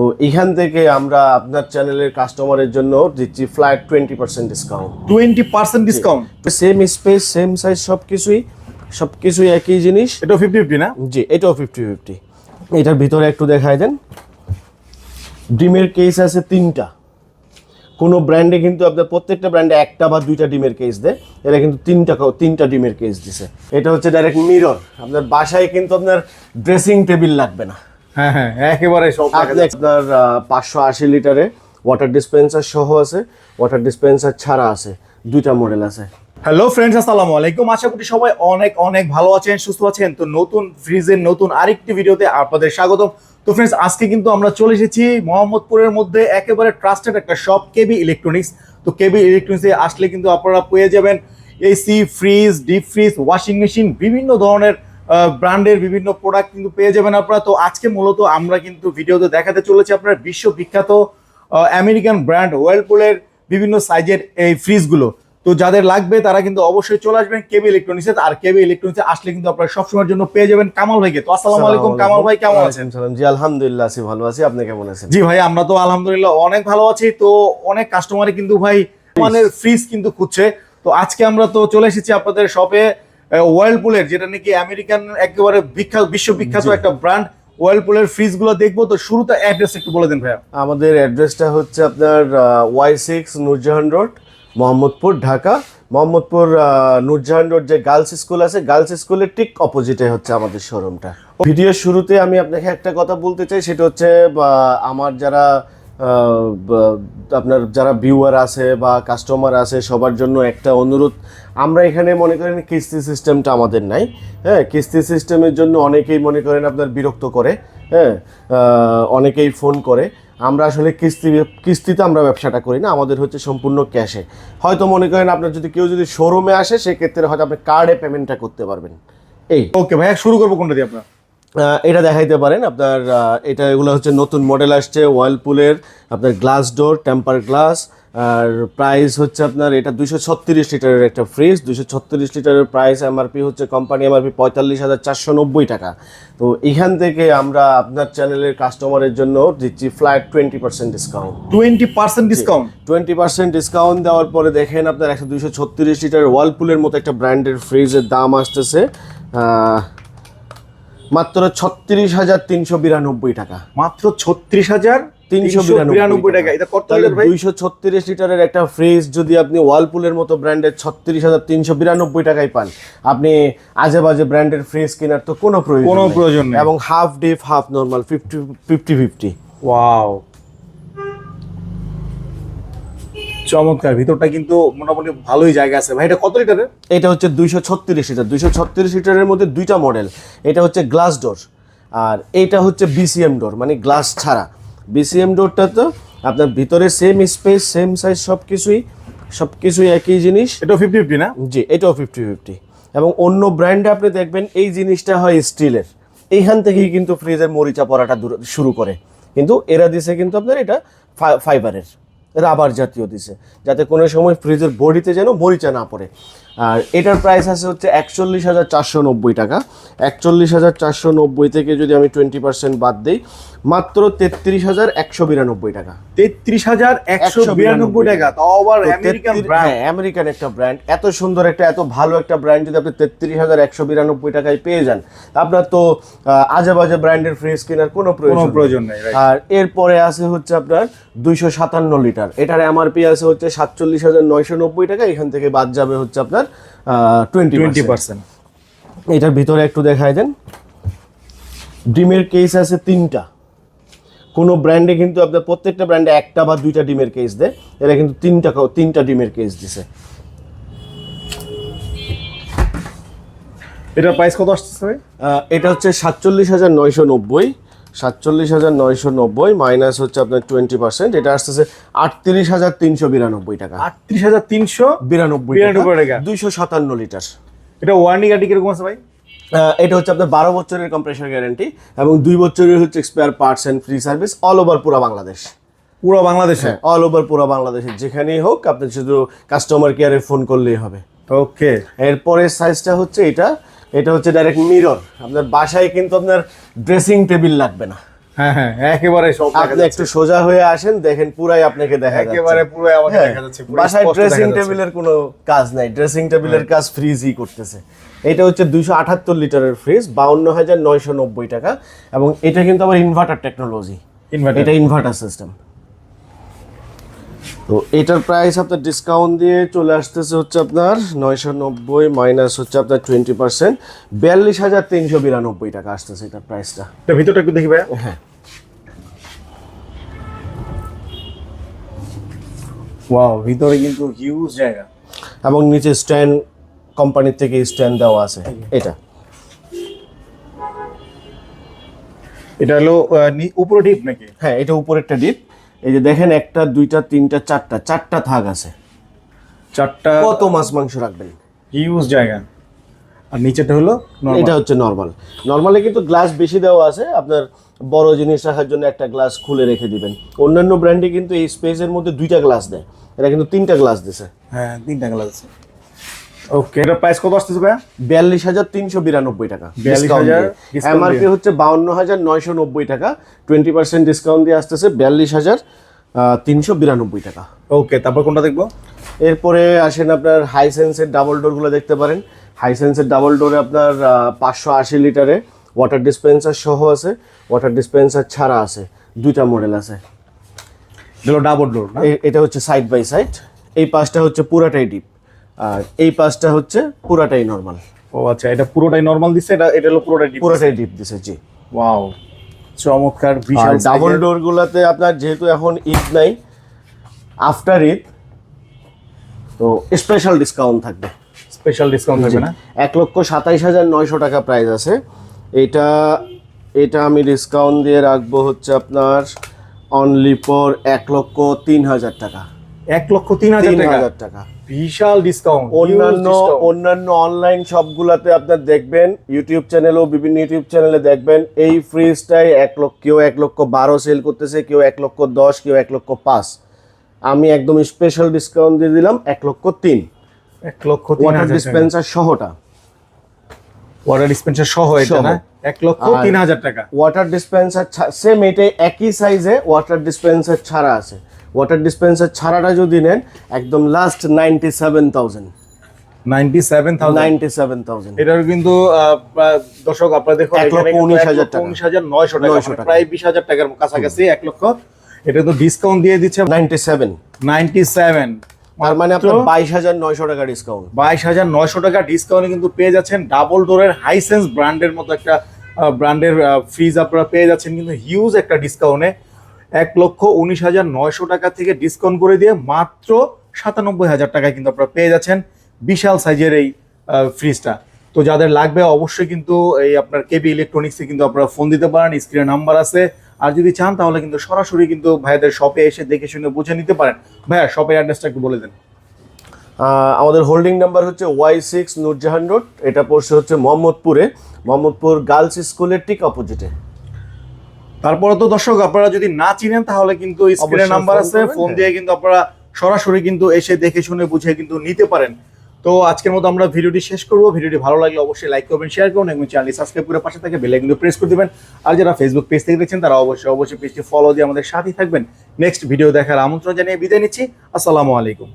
তো এখান থেকে আমরা আপনার চ্যানেলের কাস্টমারের জন্য দিচ্ছি flat twenty percent discount twenty percent discount same space same size সব কিছুই সব কিছুই একই জিনিস। এটা ফিফটি ফিফটি না? জি এটাও ফিফটি ফিফটি এটার ভিতরে একটু দেখায় দেন। ডিমের কেস আছে তিনটা। কোনো ব্র্যান্ডে কিন্তু আপনার প্রত্যেকটা ব্র্যান্ডে একটা বা দুইটা ডিমের কেস দেয়। এটা কিন্তু তিনটা তিনটা ডিমের কেস দিছে। এটা হচ্ছে ডাইরেক্ট মিরর আপনার বাসায় কিন্তু আপনার ড্রেসিং টেবিল লাগবে না। হ্যাঁ হ্যাঁ একেবারে সব আপনি আপনার পাঁচশো আশি লিটারে ওয়াটার ডিসপেন্সার সহ আছে ওয়াটার ডিসপেন্সার ছাড়া আছে দুইটা মডেল আছে। হ্যালো ফ্রেন্ডস আসসালামু আলাইকুম। আশা করি সবাই অনেক অনেক ভালো আছেন সুস্থ আছেন। তো নতুন ফ্রিজের নতুন আরেকটি ভিডিওতে আপনাদের স্বাগতম। তো ফ্রেন্ডস আজকে কিন্তু আমরা চলে এসেছি মোহাম্মদপুরের মধ্যে একেবারে ট্রাস্টেড একটা শপ কেবি ইলেকট্রনিক্স তো কেবি ইলেকট্রনিক্সে আসলে কিন্তু আপনারা পেয়ে যাবেন AC fridge deep fridge washing machine বিভিন্ন ধরনের ব্র্যান্ডের বিভিন্ন প্রোডাক্ট কিন্তু পেয়ে যাবেন আপনারা। তো আজকে মূলত আমরা কিন্তু ভিডিওতে দেখাতে চলেছি আপনার বিশ্ববিখ্যাত আমেরিকান ব্র্যান্ড ওয়েলপুলের বিভিন্ন সাইজের এই ফ্রিজগুলো তো যাদের লাগবে তারা কিন্তু অবশ্যই চলে আসবেন কেবি ইলেকট্রনিক্সে আর কেবি ইলেকট্রনিক্সে আসলে কিন্তু আপনারা সবসময়ের জন্য পেয়ে যাবেন কামাল ভাইকে। তো আসসালামু আলাইকুম কামাল ভাই কেমন আছেন? সালাম। জি আলহামদুলিল্লাহ আছি ভালো আছি। আপনি কেমন আছেন? জি ভাই আমরা তো আলহামদুলিল্লাহ অনেক ভালো আছি। তো অনেক কাস্টমারে কিন্তু ভাই মানের ফ্রিজ কিন্তু খুঁজছে। তো আজকে আমরা তো চলে এসেছি আপনাদের শপে ওয়ার্লপুলের যেটা নাকি আমেরিকান একেবারে বিখ্যাত বিশ্ববিখ্যাত। একটা ব্র্যান্ড ওয়ার্লপুলের ফ্রিজগুলো দেখব তো শুরুতে অ্যাড্রেস একটু বলে দিন ভাইয়া। আমাদের অ্যাড্রেসটা হচ্ছে আপনার Y six Noorjahan road Mohammadpur Dhaka. Mohammadpur Noorjahan road যে গার্লস স্কুল আছে গার্লস স্কুলের ঠিক অপোজিটে হচ্ছে আমাদের শোরুমটা ভিডিওর শুরুতে আমি আপনাকে একটা কথা বলতে চাই সেটা হচ্ছে আমার যারা আপনার যারা ভিউয়ার আছে বা কাস্টমার আছে, সবার জন্য একটা অনুরোধ। আমরা এখানে মনে করেন কিস্তি সিস্টেমটা আমাদের নাই হ্যাঁ? কিস্তি সিস্টেমের জন্য অনেকেই মনে করেন আপনার বিরক্ত করে হ্যাঁ? অনেকেই ফোন করে। আমরা আসলে কিস্তি, কিস্তিতে আমরা ব্যবসাটা করি না, আমাদের হচ্ছে সম্পূর্ণ ক্যাশে হয়তো মনে করেন আপনার যদি, কেউ যদি শোরুমে আসে, সেক্ষেত্রে হয়তো আপনি কার্ডে পেমেন্টটা করতে পারবেন। এই। ওকে ভাইয়া, শুরু করব কোনটা দিয়ে আপনার? এটা দেখাইতে পারেন। আপনার এটা এগুলো হচ্ছে নতুন মডেল আসছে ওয়ার্লপুলের আপনার গ্লাস ডোর টেম্পার গ্লাস আর প্রাইস হচ্ছে আপনার এটা দুশো ছত্রিশ লিটারের একটা ফ্রিজ দুশো ছত্রিশ লিটারের প্রাইস এমআরপি হচ্ছে কোম্পানি এমআরপি পঁয়তাল্লিশ হাজার চারশো নব্বই টাকা। তো এখান থেকে আমরা আপনার চ্যানেলের কাস্টমারের জন্য দিচ্ছি flat twenty percent discount twenty percent discount twenty percent discount দেওয়ার পরে দেখেন আপনার একশো দুশো ছত্রিশ লিটার ওয়ালপুলের মতো একটা ব্র্যান্ডের ফ্রিজের দাম আসতেছে। মাত্র ছত্রিশ হাজার তিনশো বিরানব্বই টাকা। মাত্র ছত্রিশ হাজার তিনশো বিরানব্বই টাকা। এটা কত ভাই? দুইশো ছত্রিশ লিটারের একটা ফ্রিজ যদি আপনি ওয়ালপুলের মতো ব্র্যান্ডের ছত্রিশ হাজার তিনশো বিরানব্বই টাকায় পান আপনি আজে বাজে ব্র্যান্ডের ফ্রিজ কেনার তো কোনো প্রয়োজন কোনো প্রয়োজন নেই। এবং half deep half normal fifty fifty fifty wow চমৎকার। ভিতরটা কিন্তু মোটামুটি ভালোই জায়গা আছে। ভাই এটা কত লিটারের? এটা হচ্ছে দুইশো ছত্রিশ লিটার। দুইশো ছত্রিশ লিটারের মধ্যে দুইটা মডেল। এটা হচ্ছে গ্লাস ডোর। আর এটা হচ্ছে বিসিএম ডোর মানে গ্লাস ছাড়া। বিসিএম ডোরটা তো আপনার ভিতরে সেম স্পেস সেম সাইজ সব কিছুই সব কিছুই একই জিনিস। এটা ফিফটি ফিফটি না? জি এটাও ফিফটি ফিফটি এবং অন্য ব্র্যান্ডে আপনি দেখবেন এই জিনিসটা হয় স্টিলের। এইখান থেকেই কিন্তু ফ্রিজের মরিচা পড়াটা শুরু করে। কিন্তু এরা দিছে কিন্তু আপনার এটা ফাইবারের রাবার জাতীয় দিছে। যাতে কোনো সময় ফ্রিজের বডিতে যেন মরিচা না পড়ে। আর এটার প্রাইস আছে হচ্ছে একচল্লিশ হাজার চারশো নব্বই টাকা। একচল্লিশ হাজার চারশো নব্বই থেকে যদি আমি টোয়েন্টি পার্সেন্ট বাদ দিই মাত্র তেত্রিশ হাজার একশো বিরানব্বই টাকা। তেত্রিশ হাজার একশো বিরানব্বই টাকা? তাও আবার আমেরিকান 33 ব্র্যান্ড হ্যাঁ আমেরিকান একটা ব্র্যান্ড এত সুন্দর একটা এত ভালো একটা ব্র্যান্ড যদি আপনি তেত্রিশ হাজার একশো বিরানব্বই টাকায় পেয়ে যান আপনার তো আজে বাজে ব্র্যান্ডের ফ্রিজ কেনার কোনো কোনো প্রয়োজন প্রয়োজন নেই আর এরপরে আছে হচ্ছে আপনার দুইশো সাতান্ন লিটার। এটার এমআরপি আছে হচ্ছে সাতচল্লিশ হাজার নয়শো নব্বই টাকা এখান থেকে বাদ যাবে হচ্ছে আপনার টোয়েন্টি টোয়েন্টি পার্সেন্ট এটার ভিতরে একটু দেখায় দেন। ডিমের কেস আছে তিনটা। কোনো ব্র্যান্ডে কিন্তু আপনার প্রত্যেকটা ব্র্যান্ডে একটা বা দুইটা ডিমের কেস দেয়। এরা কিন্তু তিনটা তিনটা ডিমের কেস দিছে। এটার প্রাইস কত আসছে এটা হচ্ছে সাতচল্লিশ হাজার নয়শো নব্বই। সাতচল্লিশ হাজার নয়শো নব্বই মাইনাস হচ্ছে আপনার টোয়েন্টি পার্সেন্ট এটা আসতেছে আটত্রিশ হাজার তিনশো বিরানব্বই টাকা। আটত্রিশ হাজার তিনশো বিরানব্বই বিরানব্বই টাকা। দুইশো সাতান্ন লিটার এটা ওয়ার্নিং গাড়ি কীরকম আছে ভাই? এটা হচ্ছে আপনার বারো বছরের কম্প্রেসার গ্যারান্টি এবং দুই বছরের হচ্ছে spare parts and free service all over পুরো বাংলাদেশ। পুরো বাংলাদেশে? অল ওভার পুরো বাংলাদেশে যেখানেই হোক আপনি শুধু কাস্টমার কেয়ারে ফোন করলেই হবে। ওকে এরপরে সাইজটা হচ্ছে এটা এটা হচ্ছে ডাইরেক্ট মিরর আপনার বাসায় কিন্তু আপনার ড্রেসিং টেবিল লাগবে না। হ্যাঁ হ্যাঁ একেবারে সব আপনি একটু সোজা হয়ে আসেন দেখেন পুরাই আপনাকে দেখা যাচ্ছে। একেবারে পুরো আমাকে হ্যাঁ, দেখা যাচ্ছে বাসায় ড্রেসিং। টেবিলের কোনো কাজ নাই। ড্রেসিং টেবিলের কাজ ফ্রিজই করতেছে। এটা হচ্ছে দুইশো আটাত্তর লিটারের ফ্রিজ বাউন্ন হাজার নয়শো নব্বই টাকা। এবং এটা কিন্তু আবার ইনভার্টার টেকনোলজি। এটা ইনভার্টার সিস্টেম তো এটার প্রাইস আপনার ডিসকাউন্ট দিয়ে চলে আসতেছে হচ্ছে আপনার নয়শো নব্বই মাইনাস হচ্ছে আপনার টোয়েন্টি পার্সেন্ট বিয়াল্লিশ হাজার তিনশো বিরানব্বই টাকা আসতেছে এটার প্রাইসটা ভিতরটা একটু দেখি ভাইয়া। হ্যাঁ। ওয়াও ভিতরে কিন্তু হিউজ জায়গা। এবং নিচে স্ট্যান্ড কোম্পানির থেকে স্ট্যান্ড দেওয়া আছে। এটা। এটা হলো উপরে ডিপ নাকি? হ্যাঁ এটা উপরেরটা ডিপ এই যে দেখেন একটা দুইটা তিনটা চারটা চারটা থাক আছে। চারটা কত মাছ মাংস রাখবেন? হিউজ জায়গা। আর নিচেটা হলো এটা হচ্ছে নর্মাল নর্মালে কিন্তু গ্লাস বেশি দেওয়া আছে। আপনার বড় জিনিস রাখার জন্য একটা গ্লাস খুলে রেখে দিবেন। অন্যান্য ব্র্যান্ডে কিন্তু এই স্পেসের মধ্যে দুইটা গ্লাস দেয়। এটা কিন্তু তিনটা গ্লাস দিছে। হ্যাঁ তিনটা গ্লাস আছে ওকে এটার প্রাইস কত আসতেছে ভাইয়া? বিয়াল্লিশ হাজার তিনশো বিরানব্বই টাকা 42,000 এমআরপি হচ্ছে বাউন্ন হাজার নয়শো নব্বই টাকা। টোয়েন্টি পার্সেন্ট ডিসকাউন্ট দিয়ে আসতেছে বিয়াল্লিশ হাজার তিনশো বিরানব্বই টাকা। ওকে তারপর কোনটা দেখব? এরপরে আসেন আপনার হাইসেন্সের ডাবল ডোরগুলো দেখতে পারেন। হাইসেন্সের ডাবল ডোরে আপনার পাঁচশো আশি লিটারে ওয়াটার ডিসপেন্সার সহ আছে। ওয়াটার ডিসপেন্সার ছাড়া আছে। দুইটা মডেল আছে। ডাবল ডোর এটা হচ্ছে সাইড বাই সাইড এই পাশটা হচ্ছে পুরাটাই ডিপ আর এই পাশটা হচ্ছে পুরাটাই নর্মাল ও আচ্ছা এটা পুরোটাই নর্মাল দিচ্ছে এটা এটা হলো পুরোটাই ডিপ পুরাটাই ডিপ দিছে জি। ওয়াও চমৎকার বিশাল ডাবল ডোর গুলাতে আপনার যেহেতু এখন ঈদ নাই আফটার ঈদ তো স্পেশাল ডিসকাউন্ট থাকবে। স্পেশাল ডিসকাউন্ট থাকবে না? এক লক্ষ সাতাইশ হাজার নয়শো টাকা প্রাইস আছে। এটা এটা আমি ডিসকাউন্ট দিয়ে রাখব হচ্ছে আপনার অনলি ফর এক লক্ষ তিন হাজার টাকা। এক লক্ষ তিন হাজার টাকা। বিশাল ডিসকাউন্ট অন্যান্য অন্যান্য অনলাইন সবগুলাতে আপনার দেখবেন ইউটিউব চ্যানেলেও বিভিন্ন ইউটিউব চ্যানেলে দেখবেন এই ফ্রিজটাই এক লক্ষ কেউ এক লক্ষ বারো সেল করতেছে কেউ এক লক্ষ দশ কেউ এক লক্ষ পাঁচ। আমি একদম স্পেশাল ডিসকাউন্ট দিয়ে দিলাম এক লক্ষ তিন। এক লক্ষ ওয়াটার ডিসপেন্সার সহটা। ওয়াটার ডিসপেন্সার সহ এটা না? এক লক্ষ তিন হাজার টাকা। ওয়াটার ডিসপেন্সার সেম এটাই একই সাইজে ওয়াটার ডিসপেন্সার ছাড়া আছে। ওয়াটার ডিসপেন্সার ছাড়াটা যদি নেন একদম last ninety seven thousand ninety seven ninety seven এটার কিন্তু দর্শক আপনারা দেখুন এক লক্ষ উনিশ হাজার উনিশ হাজার নয়শো টাকা মানে টাকা। প্রায় বিশ হাজার টাকার কাছাকাছি এক লক্ষ। এটা তো ডিসকাউন্ট দিয়ে দিচ্ছে। নাইনটি সেভেন নাইনটি সেভেন তার মানে আপনার বাইশ হাজার নয়শো টাকা ডিসকাউন্ট বাইশ হাজার নয়শো টাকা ডিসকাউন্টে কিন্তু পেয়ে যাচ্ছেন ডাবল ডোরের হাইসেন্স ব্র্যান্ডের মতো একটা ব্র্যান্ডের ফ্রিজ আপনারা পেয়ে যাচ্ছেন। কিন্তু হিউজ একটা ডিসকাউন্টে এক লক্ষ উনিশ হাজার নয়শো টাকা থেকে ডিসকাউন্ট করে দিয়ে মাত্র সাতানব্বই হাজার টাকায় কিন্তু আপনারা পেয়ে যাচ্ছেন বিশাল সাইজের এই ফ্রিজটা তো যাদের লাগবে অবশ্যই কিন্তু এই আপনার কেবি ইলেকট্রনিক্সে কিন্তু আপনারা ফোন দিতে পারেন স্ক্রিনে নাম্বার আছে। আর যদি চান তাহলে কিন্তু সরাসরি কিন্তু ভাইয়াদের শপে এসে দেখে শুনে বুঝে নিতে পারেন। ভাইয়া শপের অ্যাড্রেসটা একটু বলে দেন। আমাদের হোল্ডিং নাম্বার হচ্ছে ওয়াই সিক্স নুরজাহান রোড এটা পড়ছে হচ্ছে মোহাম্মদপুরে। মোহাম্মদপুর গার্লস স্কুলের ঠিক অপোজিটে তারপরে তো দর্শক আপনারা যদি না চিনেন তাহলে কিন্তু স্ক্রিনে নাম্বার আছে। ফোন। দিয়ে কিন্তু আপনারা সরাসরি কিন্তু এসে দেখে শুনে বুঝে কিন্তু নিতে পারেন। তো আজকের মতো আমরা ভিডিওটি শেষ করব। ভিডিওটি ভালো লাগলে অবশ্যই লাইক করবেন শেয়ার করুন এবং চ্যানেলটি সাবস্ক্রাইব করে পাশে থাকে বেল কিন্তু প্রেস করে দিবেন। আর যারা ফেসবুক পেজ থেকে দেখছেন তারা অবশ্যই অবশ্যই পেজটি ফলো দিয়ে আমাদের সাথেই থাকবেন। নেক্সট ভিডিও দেখার আমন্ত্রণ জানিয়ে বিদায় নিচ্ছি। আসসালামু আলাইকুম।